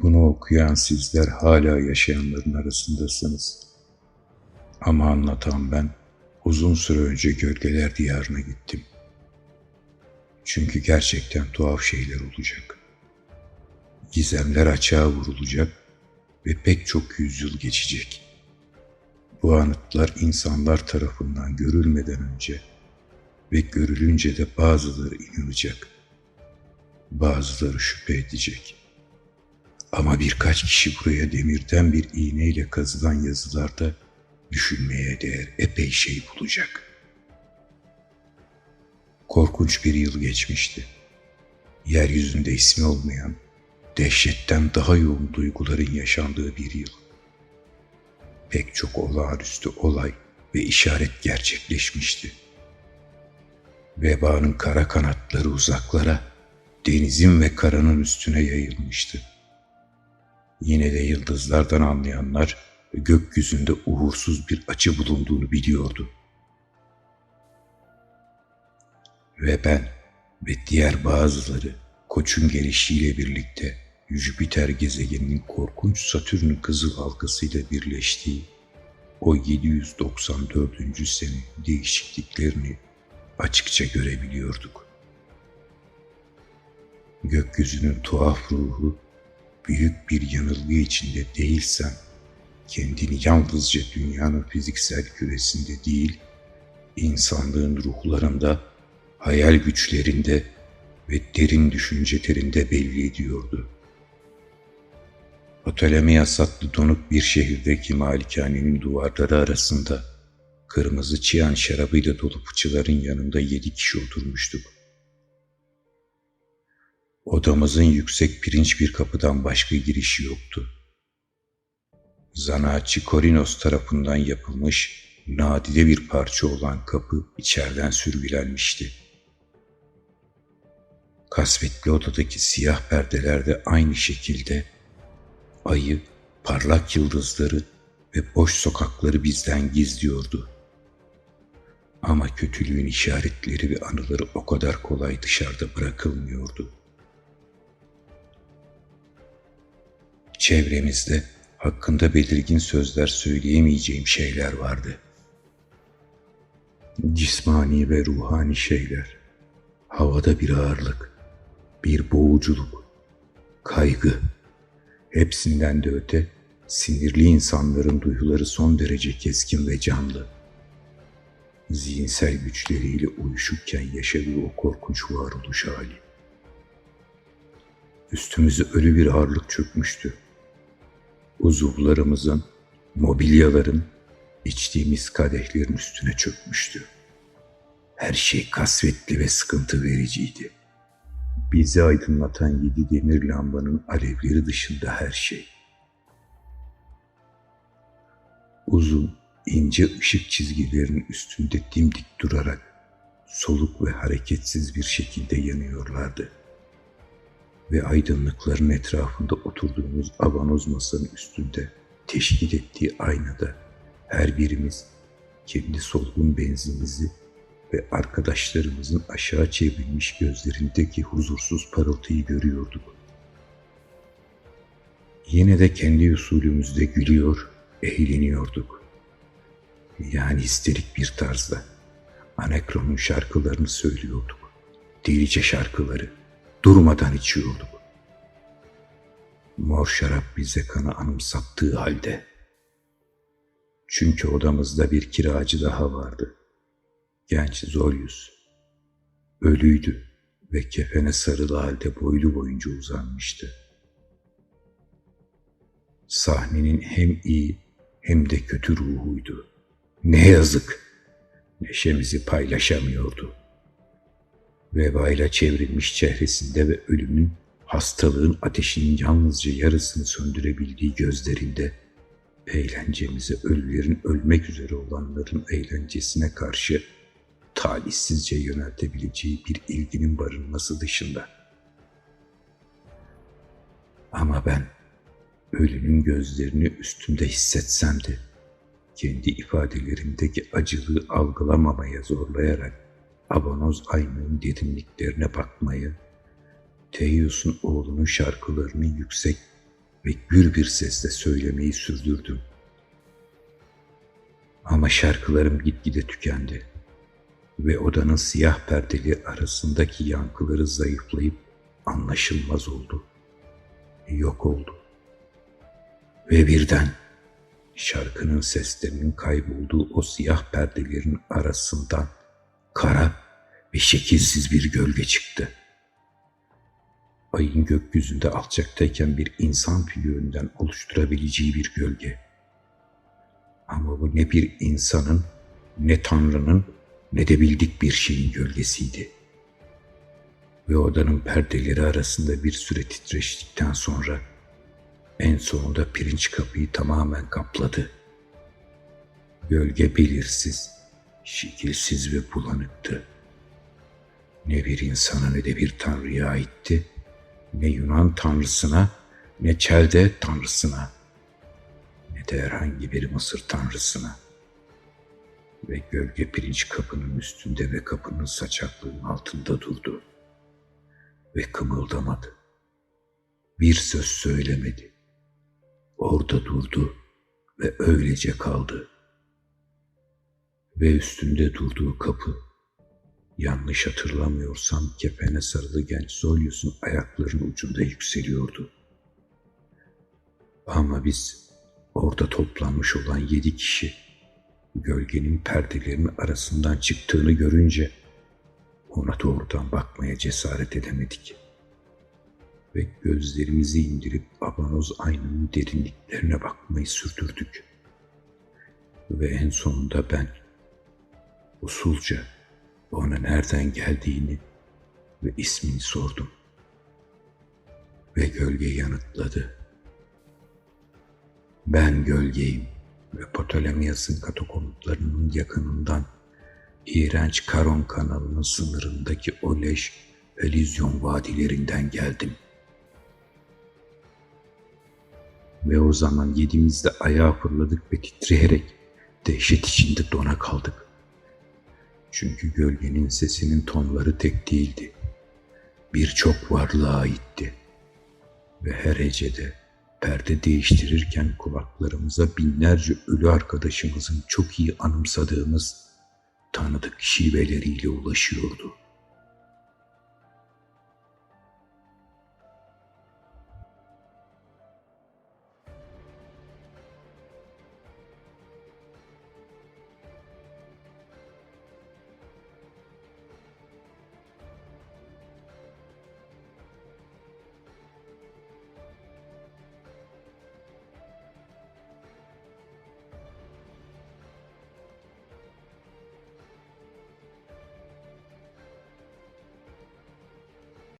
Bunu okuyan sizler hala yaşayanların arasındasınız. Ama anlatan ben uzun süre önce gölgeler diyarına gittim. Çünkü gerçekten tuhaf şeyler olacak. Gizemler açığa vurulacak ve pek çok yüzyıl geçecek. Bu anıtlar insanlar tarafından görülmeden önce ve görülünce de bazıları inanacak. Bazıları şüphe edecek. Ama birkaç kişi buraya demirden bir iğneyle kazılan yazılarda düşünmeye değer epey şey bulacak. Korkunç bir yıl geçmişti. Yeryüzünde ismi olmayan, dehşetten daha yoğun duyguların yaşandığı bir yıl. Pek çok olağanüstü olay ve işaret gerçekleşmişti. Vebanın kara kanatları uzaklara, denizin ve karanın üstüne yayılmıştı. Yine de yıldızlardan anlayanlar gökyüzünde uğursuz bir açı bulunduğunu biliyordu. Ve ben ve diğer bazıları koçun gelişiyle birlikte Jüpiter gezegeninin korkunç Satürn kızıl halkasıyla birleştiği o 794. sene değişikliklerini açıkça görebiliyorduk. Gökyüzünün tuhaf ruhu büyük bir yanılgı içinde değilsen kendini yalnızca dünyanın fiziksel küresinde değil, insanlığın ruhlarında, hayal güçlerinde ve derin düşüncelerinde belli ediyordu. Ptolemeyas adlı donuk bir şehirdeki malikanenin duvarları arasında kırmızı çiyan şarabıyla dolu fıçıların yanında yedi kişi oturmuştuk. Odamızın yüksek pirinç bir kapıdan başka girişi yoktu. Zanaatçı Korinos tarafından yapılmış nadide bir parça olan kapı içeriden sürgülenmişti. Kasvetli odadaki siyah perdelerde aynı şekilde ayı, parlak yıldızları ve boş sokakları bizden gizliyordu. Ama kötülüğün işaretleri ve anıları o kadar kolay dışarıda bırakılmıyordu. Çevremizde hakkında belirgin sözler söyleyemeyeceğim şeyler vardı. Cismani ve ruhani şeyler, havada bir ağırlık, bir boğuculuk, kaygı, hepsinden de öte sinirli insanların duyuları son derece keskin ve canlı. Zihinsel güçleriyle uyuşukken yaşadığı o korkunç varoluş hali. Üstümüze ölü bir ağırlık çökmüştü uzuvlarımızın, mobilyaların, içtiğimiz kadehlerin üstüne çökmüştü. Her şey kasvetli ve sıkıntı vericiydi. Bizi aydınlatan yedi demir lambanın alevleri dışında her şey. Uzun, ince ışık çizgilerinin üstünde dimdik durarak soluk ve hareketsiz bir şekilde yanıyorlardı.'' Ve aydınlıkların etrafında oturduğumuz abanoz masanın üstünde teşkil ettiği aynada her birimiz kendi solgun benzimizi ve arkadaşlarımızın aşağı çevrilmiş gözlerindeki huzursuz parıltıyı görüyorduk. Yine de kendi usulümüzde gülüyor, eğleniyorduk. Yani histerik bir tarzda. Anekron'un şarkılarını söylüyorduk. Delice şarkıları durmadan içiyorduk. Mor şarap bize kanı anımsattığı halde. Çünkü odamızda bir kiracı daha vardı. Genç Zoryus. Ölüydü ve kefene sarılı halde boylu boyunca uzanmıştı. Sahnenin hem iyi hem de kötü ruhuydu. Ne yazık. Neşemizi paylaşamıyordu vebayla çevrilmiş çehresinde ve ölümün, hastalığın ateşinin yalnızca yarısını söndürebildiği gözlerinde, eğlencemize ölülerin ölmek üzere olanların eğlencesine karşı talihsizce yöneltebileceği bir ilginin barınması dışında. Ama ben ölünün gözlerini üstümde hissetsem de kendi ifadelerimdeki acılığı algılamamaya zorlayarak abonoz aynanın derinliklerine bakmayı, Teyyus'un oğlunun şarkılarını yüksek ve gür bir sesle söylemeyi sürdürdüm. Ama şarkılarım gitgide tükendi ve odanın siyah perdeli arasındaki yankıları zayıflayıp anlaşılmaz oldu. Yok oldu. Ve birden şarkının seslerinin kaybolduğu o siyah perdelerin arasından kara ve şekilsiz bir gölge çıktı. Ayın gökyüzünde alçaktayken bir insan figüründen oluşturabileceği bir gölge. Ama bu ne bir insanın, ne Tanrı'nın, ne de bildik bir şeyin gölgesiydi. Ve odanın perdeleri arasında bir süre titreştikten sonra en sonunda pirinç kapıyı tamamen kapladı. Gölge belirsiz, şekilsiz ve bulanıktı. Ne bir insana ne de bir tanrıya aitti, ne Yunan tanrısına ne Çelde tanrısına ne de herhangi bir Mısır tanrısına. Ve gölge pirinç kapının üstünde ve kapının saçaklığının altında durdu. Ve kımıldamadı. Bir söz söylemedi. Orada durdu ve öylece kaldı. Ve üstünde durduğu kapı, yanlış hatırlamıyorsam kepene sarılı genç Zolyos'un ayaklarının ucunda yükseliyordu. Ama biz orada toplanmış olan yedi kişi gölgenin perdelerinin arasından çıktığını görünce ona doğrudan bakmaya cesaret edemedik. Ve gözlerimizi indirip abanoz aynanın derinliklerine bakmayı sürdürdük. Ve en sonunda ben usulca ona nereden geldiğini ve ismini sordum. Ve gölge yanıtladı. Ben gölgeyim ve Ptolemaios'un katakomblarının yakınından iğrenç Karon kanalının sınırındaki o Elysion vadilerinden geldim. Ve o zaman yedimiz de ayağa fırladık ve titreyerek dehşet içinde dona kaldık. Çünkü gölgenin sesinin tonları tek değildi. Birçok varlığa aitti. Ve her hecede perde değiştirirken kulaklarımıza binlerce ölü arkadaşımızın çok iyi anımsadığımız tanıdık şiveleriyle ulaşıyordu.